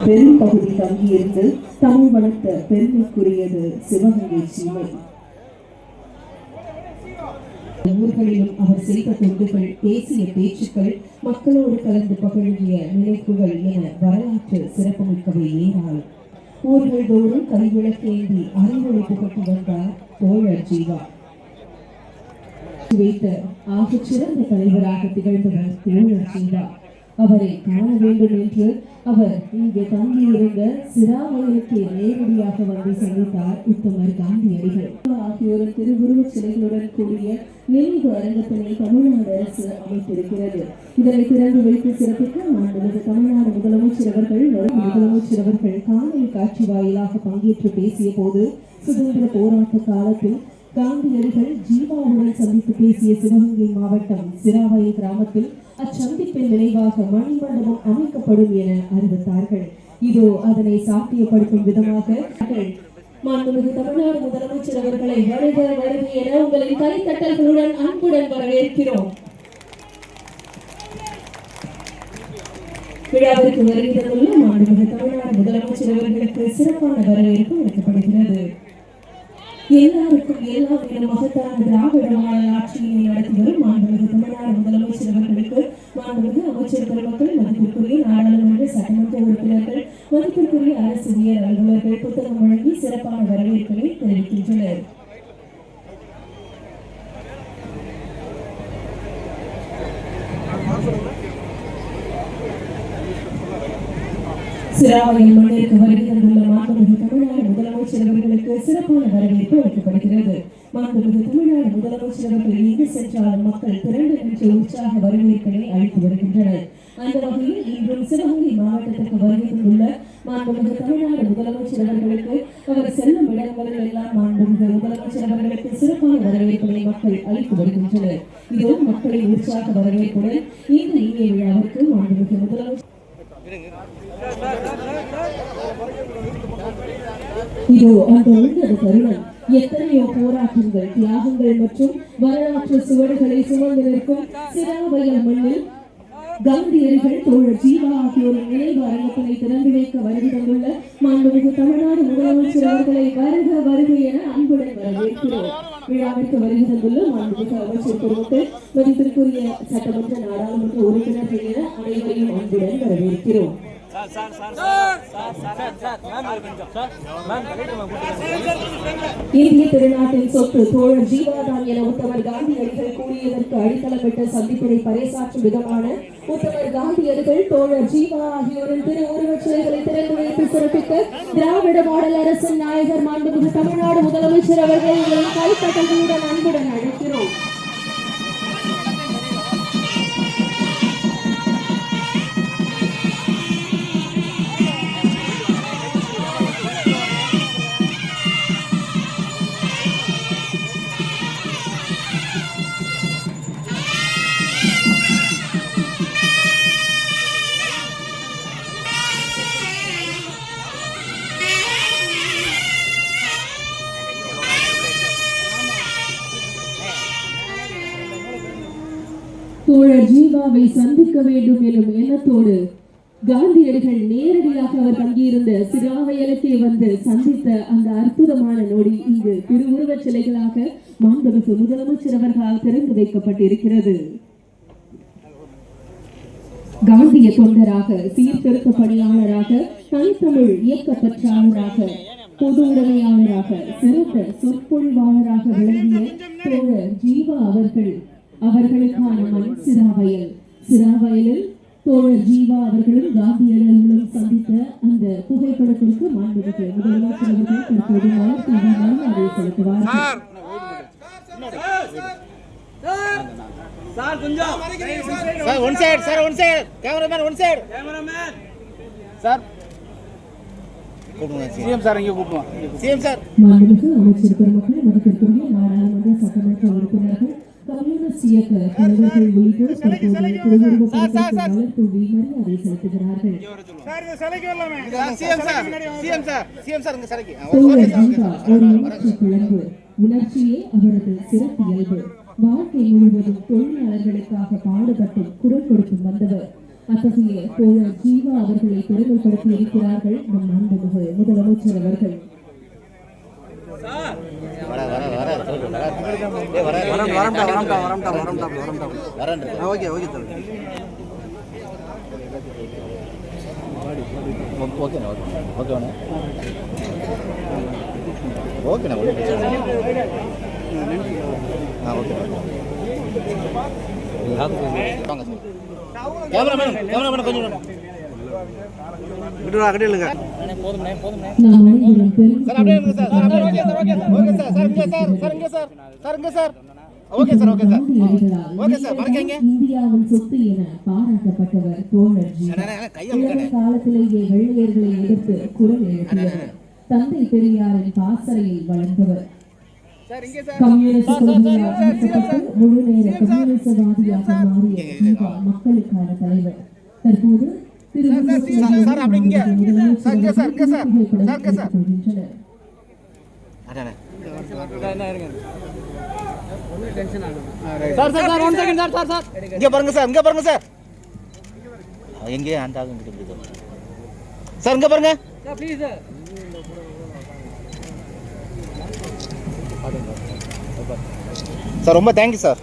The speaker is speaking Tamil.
பெரும் பகுதி தங்கியிருந்து தமிழ் வளர்த்த பெருமைக்குரியது சிவகங்கை சீமை ஊர்களிலும் அவர் செய்த தொண்டுகள் பேசிய பேச்சுக்கள் மக்களோடு கலந்து பகழ்கிய நினைப்புகள் என வரலாற்று சிறப்புமிக்கவை ஏராளம் ஊர்கள் தோறும் கைவிளக்கேந்தி அறிவுரை புகட்டி வந்தார் தோழர் ஜீவா. வைத்த ஆகச் சிறந்த தலைவராக திகழ்ந்தவர் தோழர் ஜீவா. அவரை காண வேண்டும் என்று அவர் இங்கே தங்கியிருந்த சிராவயலுக்கு நேரடியாக வந்து சந்தித்தார் உத்தமர் காந்தியடிகள். ஆகியோரின் திருவுருவச் சிலைகளுடன் கூடிய நினைவு அரங்கத்தினை தமிழ்நாடு அரசு அமைத்திருக்கிறது. இதனை திறந்து வைத்து சிறப்பிக்க மாண்புமிகு தமிழ்நாடு முதலமைச்சர் அவர்கள் வரும் முதலமைச்சர் அவர்கள் காணொலி காட்சி வாயிலாக பங்கேற்று பேசிய போது சுதந்திர போராட்ட காலத்தில் காந்தியடிகள் ஜீவாவுடன் சந்தித்து பேசிய சிவகங்கை மாவட்டம் சிராவயல் கிராமத்தில் அச்சந்திப்பின் நினைவாக மணிமண்டபம் அமைக்கப்படும் என அறிவித்தார்கள். இதோ அதனை சாத்தியப்படுத்தும் விதமாக மாண்புமிகு தமிழ்நாடு முதலமைச்சர் அவர்களை வருக வருக என உங்களின் கைத்தட்டல்களுடன் அன்புடன் வரவேற்கிறோம். விழாவிற்கு வருகை தந்துள்ள மாண்புமிகு தமிழ்நாடு முதலமைச்சர் அவர்களுக்கு சிறப்பான வரவேற்பு அளிக்கப்படுகிறது. எல்லாருக்கும் எல்லா என மகத்தான திராவிட மாடல் ஆட்சியினை நடத்தி வரும் மாண்புமிகு தமிழ்நாடு முதலமைச்சர் அவர்களுக்கு மாண்புமிகு அமைச்சர் பெருமக்கள் மதிப்பிற்குரிய நாடாளுமன்ற சட்டமன்ற உறுப்பினர்கள் மதிப்பிற்குரிய அரசியல் அலுவலர்கள் புத்தகம் வழங்கி சிறப்பான வரவேற்பை தெரிவிக்கின்றனர். சிராவையில் மண்ணிற்கு வருகை மாண்புமிகு தமிழ்நாடு முதலமைச்சர் அவர்களுக்கு சிறப்பான வரவேற்பு அளிக்கப்படுகிறது. மாண்புமிகு தமிழ்நாடு முதலமைச்சர் அவர்கள் எங்கு சென்றாலும் மக்கள் திரண்டு நின்று உற்சாக வரவேற்பினை அளித்து வருகின்றனர். அந்த வகையில் இன்றும் சிவகங்கை மாவட்டத்திற்கு வருகை தந்துள்ள மாண்புமிகு தமிழ்நாடு முதலமைச்சர் அவர்களுக்கு அவர் செல்லும் இடங்களில் எல்லாம் மாண்புமிகு முதலமைச்சர் அவர்களுக்கு சிறப்பான வரவேற்பினை மக்கள் அளித்து வருகின்றனர். இதோ மக்களின் உற்சாக வரவேற்புடன் இந்த இனிய விழாவிற்கு மாண்புமிகு முதலமைச்சர் இதோ அந்த உன்னத தருணம் எத்தனையோ போராட்டங்கள் தியாகங்கள் மற்றும் வரலாற்று சுவடுகளை சுமந்து நிற்கும் சிராவயல் மண்ணில் காந்தியடிகள் தோழர் ஜீவா ஆகியோரின் நினைவு அரங்கத்தினை திறந்து வைக்க வருகை தந்துள்ள மாண்புமிகு தமிழ்நாடு முதலமைச்சர் அவர்களை வருக வருக என அன்புடன் வரவேற்கிறோம். விழாவிற்கு வருகை தந்துள்ள மாண்புமிகு அமைச்சர் பெருமக்கள் மதிப்பிற்குரிய சட்டமன்ற நாடாளுமன்ற உறுப்பினர்கள் என அனைவரையும் அன்புடன் வரவேற்கிறோம். Sir sir sir sir sir sir sir ma'am அது கொஞ்சம் சார் மேம் ரைட்டு மேம் கூப்பிட்டு இந்திய திருநாட்டின் சொத்து தோழர் ஜீவாதான் என உத்தமர் காந்தியடிகள் கூறியதற்கு அடித்தளமிட்ட சந்திப்பினை பறைசாற்றும் விதமான உத்தமர் காந்தியடிகள் தோழர் ஜீவா ஆகியோரின் திரு உருவச் சிலைகளை திறந்து வைத்து சிறப்பிக்க திராவிட மாடல் அரசின் நாயகர் மாண்புமிகு தமிழ்நாடு முதலமைச்சர் அவர்கள் உங்களின் அன்புடன் அழைக்கிறோம் தோழர் ஜீவாவை சந்திக்க வேண்டும் எனும் எண்ணத்தோடு காந்தியடிகள் நேரடியாக அவர் தங்கியிருந்த சிறாவையலுக்கே வந்து சந்தித்த அந்த அற்புதமான நொடி இங்கு திருவுருவச் சிலைகளாக மாண்புமிகு முதலமைச்சர் அவர்களால் திறந்து வைக்கப்பட்டிருக்கிறது. காந்திய தொண்டராக சீர்திருத்த பணியாளராக தனித்தமிழ் இயக்க பற்றாளராக பொது உடைமையாளராக சிறந்த சொற்பொழிவாளராக விளங்கிய தோழர் ஜீவா அவர்கள் அவர்களுக்கான மண் சிராவயல். சிராவயலில் தோழர் ஜீவா அவர்களும் காந்தியடிகளும் சந்தித்த அந்த புகைப்படத்திற்கு மாண்புமிகு முதலமைச்சர் அவர்கள் தற்போது மலர் தூவி மரியாதை செலுத்துவார்கள் சார்! கொஞ்சம் sir one side sir one side cameraman one side cameraman sir CM sir இங்கே கூப்பிடுவோம் சிஎம் சார். மாண்புமிகு அமைச்சர் பெருமக்கள் மதிப்பிற்குரிய நாடாளுமன்ற சட்டமன்ற இயக்க தலைவர்கள் உள்ளிட்டோர் தற்போது மலர் தூவி மரியாதை செலுத்துகிறார்கள். குழம்பு உணர்ச்சியே அவரது சிறப்பியல்பு வாழ்க்கை முழுவதும் தொழிலாளர்களுக்காக பாடுபட்டு குரல் கொடுத்து வந்தவர். அத்தகைய தோழர் ஜீவா அவர்களை பெருமைப்படுத்தி இருக்கிறார்கள் நம் அன்புமிகு முதலமைச்சர் அவர்கள். வரம். வரம்டா வரம்டா வரம்டா வரம்டா வரம்டா வரேன் ஓகே ஓகே தம்பி ஓகேண்ணா ஓகே ஓகேண்ணா ஓகேண்ணா ஒன்றும் பிரச்சனை ஆ ஓகே வாங்க சார் கேமராமேன் கேமராமேன் கொஞ்சம் நாம் அனைவரும் பெரும் சார் அப்படியே இருங்க சார். சார் அப்படியே okay sir okay sir. Sir. இங்கே சார். சார் இங்கே சார். சார் இங்கே sir. Okay sir okay sir. Okay sir. மறக்காதீங்க. இந்தியாவின் சொத்து என பாராட்டப்பட்டவர் தோழர் ஜீவா அண்ணா, அண்ணா, கையை இளமை அமுக்கண்ணே. காலத்திலேயே வெள்ளையர்களை எதிர்த்து குரல் எழுப்பியவர். தந்தை பெரியாரின் பாசறையை வளர்ந்தவர் முழு நேர கம்யூனிசவாதியாக மாறிய மக்களுக்கான தலைவர். தற்போது சார், சார், அப்படி இங்க. சார், இங்க சார், இங்க சார். சார், இங்க சார். கொள்கின்றனர் அண்ணா sir sir sir one second sir sir sir இங்க பாருங்க சார் இங்க பாருங்க சார் எங்கே அந்த ஆகும் கிட்ட இருக்குது சார் இங்க பாருங்க சார் ப்ளீஸ் சார் சார் ரொம்ப தேங்க்யூ சார்